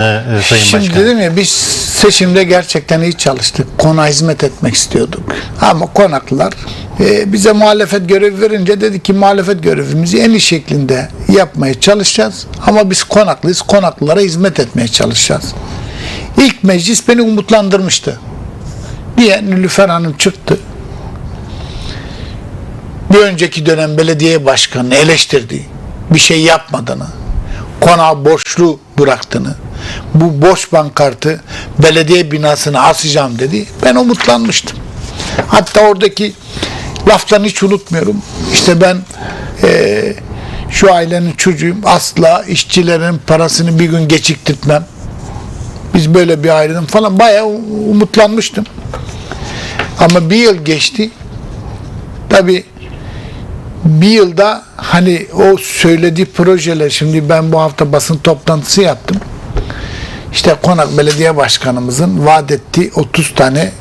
e, e, Sayın Şimdi Başkan. dedim ya biz seçimde gerçekten iyi çalıştık. Kona hizmet etmek istiyorduk. Ama konaklılar e, bize muhalefet görevi verince dedi ki muhalefet görevimizi en iyi şeklinde yapmaya çalışacağız. Ama biz konaklıyız. Konaklılara hizmet etmeye çalışacağız. İlk meclis beni umutlandırmıştı. Diye Nilüfer Hanım çıktı. Bir önceki dönem belediye başkanını eleştirdi. Bir şey yapmadığını, konağı borçlu bıraktığını, bu boş bankartı belediye binasına asacağım dedi. Ben umutlanmıştım. Hatta oradaki laflarını hiç unutmuyorum. İşte ben eee, şu ailenin çocuğuyum. Asla işçilerin parasını bir gün geciktirtmem. Biz böyle bir aileden falan bayağı umutlanmıştım. Ama bir yıl geçti. Tabii bir yılda hani o söylediği projeler şimdi ben bu hafta basın toplantısı yaptım. İşte Konak Belediye Başkanımızın vaat ettiği 30 tane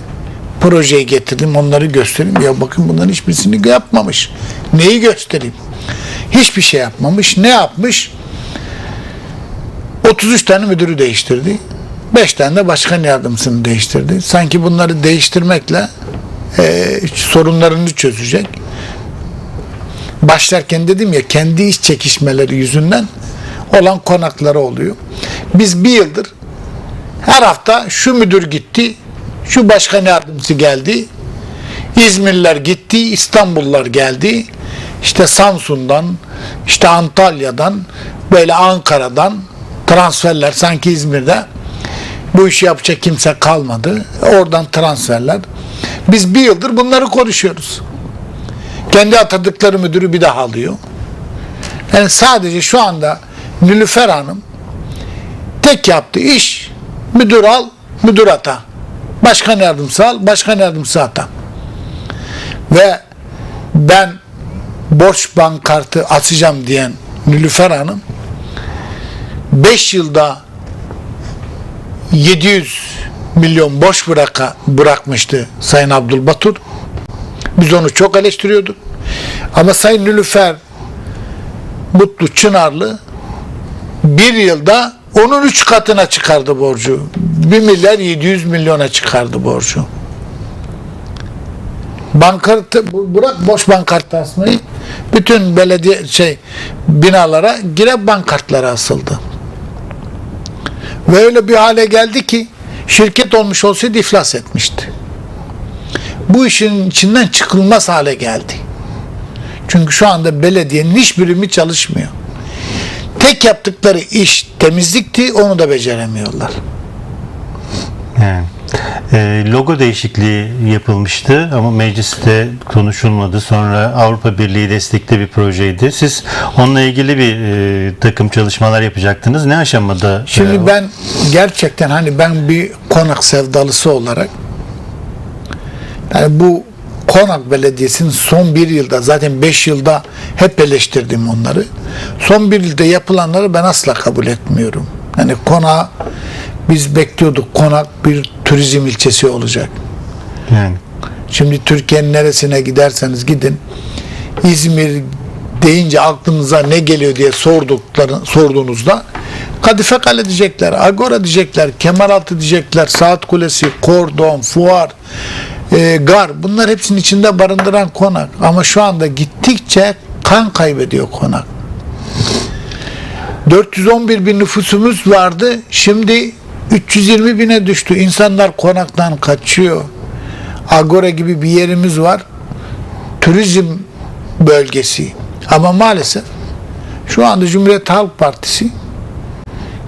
projeyi getirdim. Onları göstereyim. Ya bakın bunların hiçbirisini yapmamış. Neyi göstereyim? Hiçbir şey yapmamış. Ne yapmış? 33 tane müdürü değiştirdi. 5 tane de başkan yardımcısını değiştirdi. Sanki bunları değiştirmekle e, sorunlarını çözecek başlarken dedim ya kendi iç çekişmeleri yüzünden olan konakları oluyor. Biz bir yıldır her hafta şu müdür gitti, şu başkan yardımcısı geldi, İzmirliler gitti, İstanbullular geldi, işte Samsun'dan, işte Antalya'dan, böyle Ankara'dan transferler sanki İzmir'de bu işi yapacak kimse kalmadı. Oradan transferler. Biz bir yıldır bunları konuşuyoruz. Kendi atadıkları müdürü bir daha alıyor. Yani sadece şu anda Nilüfer Hanım tek yaptığı iş müdür al, müdür ata. Başkan yardımcısı al, başkan yardımcısı ata. Ve ben borç bankartı açacağım diyen Nilüfer Hanım 5 yılda 700 milyon borç bıraka, bırakmıştı Sayın Abdülbatur. Biz onu çok eleştiriyorduk. Ama Sayın Nülüfer Mutlu Çınarlı bir yılda onun üç katına çıkardı borcu. 1 milyar 700 milyona çıkardı borcu. Bankartı, bırak boş bankart asmayı, bütün belediye şey binalara gire bankartlara asıldı. Ve öyle bir hale geldi ki şirket olmuş olsaydı iflas etmişti bu işin içinden çıkılmaz hale geldi. Çünkü şu anda belediyenin hiç birimi çalışmıyor. Tek yaptıkları iş temizlikti, onu da beceremiyorlar. Yani, e, logo değişikliği yapılmıştı ama mecliste konuşulmadı. Sonra Avrupa Birliği destekli bir projeydi. Siz onunla ilgili bir e, takım çalışmalar yapacaktınız. Ne aşamada? Şimdi e, ben gerçekten hani ben bir konak sevdalısı olarak yani bu Konak Belediyesi'nin son bir yılda zaten beş yılda hep eleştirdim onları. Son bir yılda yapılanları ben asla kabul etmiyorum. Yani konağı biz bekliyorduk konak bir turizm ilçesi olacak. yani, Şimdi Türkiye'nin neresine giderseniz gidin İzmir deyince aklınıza ne geliyor diye sordukları, sorduğunuzda Kadife Kale diyecekler, Agora diyecekler, Kemeraltı diyecekler, Saat Kulesi, Kordon, Fuar, e, Gar bunlar hepsinin içinde barındıran konak. Ama şu anda gittikçe kan kaybediyor konak. 411 bin nüfusumuz vardı. Şimdi 320 bine düştü. İnsanlar konaktan kaçıyor. Agora gibi bir yerimiz var. Turizm bölgesi. Ama maalesef şu anda Cumhuriyet Halk Partisi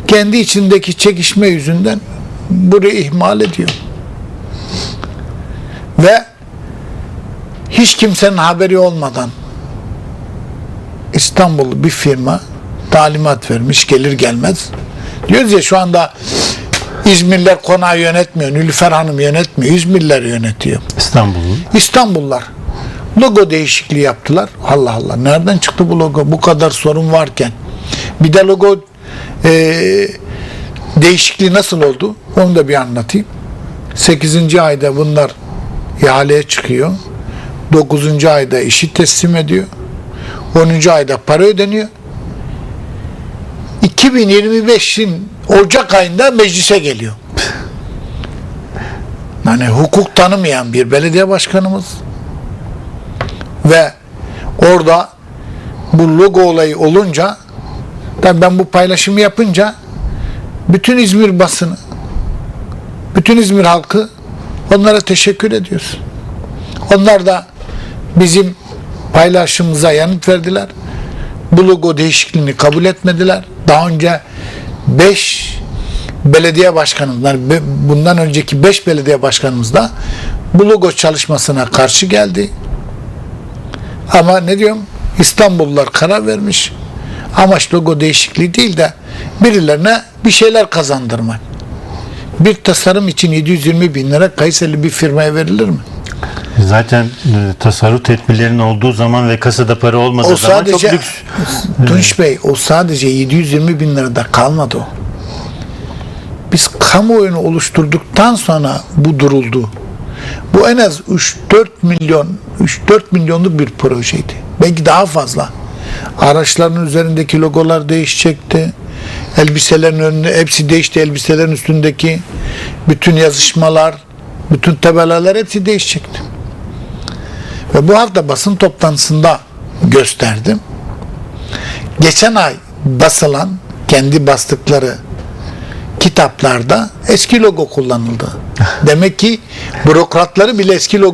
kendi içindeki çekişme yüzünden burayı ihmal ediyor. Ve hiç kimsenin haberi olmadan İstanbullu bir firma talimat vermiş gelir gelmez. Diyoruz ya şu anda İzmirliler konağı yönetmiyor. Nilüfer Hanım yönetmiyor. İzmirliler yönetiyor. İstanbul'un İstanbullular logo değişikliği yaptılar. Allah Allah. Nereden çıktı bu logo? Bu kadar sorun varken. Bir de logo e, değişikliği nasıl oldu? Onu da bir anlatayım. 8. ayda bunlar ihaleye çıkıyor. 9. ayda işi teslim ediyor. 10. ayda para ödeniyor. 2025'in Ocak ayında meclise geliyor. Yani hukuk tanımayan bir belediye başkanımız ve orada bu logo olayı olunca tabii ben bu paylaşımı yapınca bütün İzmir basını bütün İzmir halkı onlara teşekkür ediyoruz. Onlar da bizim paylaşımımıza yanıt verdiler. Bu logo değişikliğini kabul etmediler. Daha önce 5 belediye başkanımız, yani be- bundan önceki 5 belediye başkanımız da bu logo çalışmasına karşı geldi. Ama ne diyorum? İstanbullular karar vermiş. Amaç logo değişikliği değil de birilerine bir şeyler kazandırmak. Bir tasarım için 720 bin lira Kayseri bir firmaya verilir mi? Zaten e, tasarruf tedbirlerinin olduğu zaman ve kasada para olmadığı O zaman sadece çok lüks. Tunç Bey o sadece 720 bin lirada kalmadı o. Biz kamuoyunu oluşturduktan sonra bu duruldu. Bu en az 3-4 milyon 3-4 milyonluk bir projeydi. Belki daha fazla. Araçların üzerindeki logolar değişecekti. Elbiselerin önüne hepsi değişti. Elbiselerin üstündeki bütün yazışmalar, bütün tabelalar hepsi değişecekti. Ve bu hafta basın toplantısında gösterdim. Geçen ay basılan kendi bastıkları kitaplarda eski logo kullanıldı. Demek ki bürokratları bile eski logoya